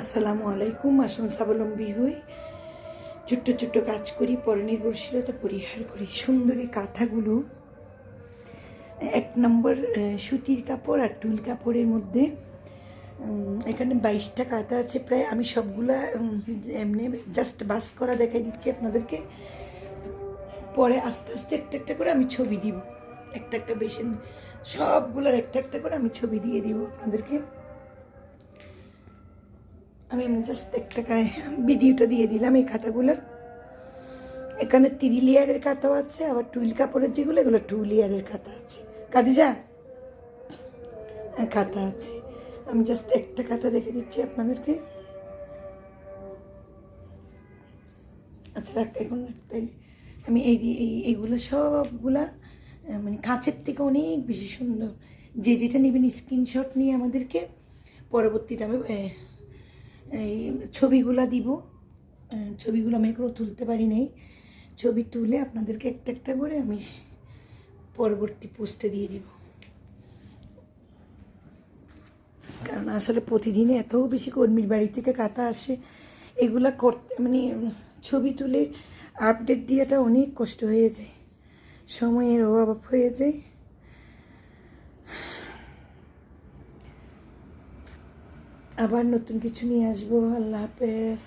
আসসালামু আলাইকুম, আসুন স্বাবলম্বী হই। ছোট্ট ছোট্ট কাজ করি, পরনির্ভরশীলতা পরিহার করি। সুন্দরী কাঁথাগুলো, এক নম্বর সুতির কাপড় আর টুল কাপড়ের মধ্যে এখানে বাইশটা কাঁথা আছে প্রায়। আমি সবগুলা এমনি জাস্ট বাস করা দেখাই দিচ্ছি আপনাদেরকে। পরে আস্তে আস্তে একটা একটা করে আমি ছবি দিব। একটা একটা বেশি, সবগুলোর একটা একটা করে আমি ছবি দিয়ে দিব আপনাদেরকে। আমি এমনি জাস্ট একটা গায়ে ভিডিওটা দিয়ে দিলাম এই খাতাগুলোর। এখানে তিরি লেয়ারের খাতাও আছে, আবার টুইল কাপড়ের যেগুলো, এগুলো টু লেয়ারের খাতা আছে। কাদিজা? হ্যাঁ খাতা আছে। আমি জাস্ট একটা খাতা দেখে দিচ্ছি আপনাদেরকে। আচ্ছা রাখ, এখন তাইলে। আমি এই, এই- এইগুলো সবগুলা মানে কাঁচের থেকে অনেক বেশি সুন্দর। যে যেটা নেবেন স্ক্রিনশট নিয়ে আমাদেরকে, পরবর্তীতে আমি এই ছবিগুলা দিব। ছবিগুলো আমি এখনও তুলতে পারি নাই। ছবি তুলে আপনাদেরকে একটা একটা করে আমি পরবর্তী পোস্টে দিয়ে দিব। কারণ আসলে প্রতিদিনে এত বেশি কর্মীর বাড়ি থেকে কাতা আসে, এগুলা করতে মানে ছবি তুলে আপডেট দেওয়াটা অনেক কষ্ট হয়ে যায়। সময়ের অভাব হয়ে যায়। আবার নতুন কিছু নিয়ে আসব। আল্লাহ হাফেজ।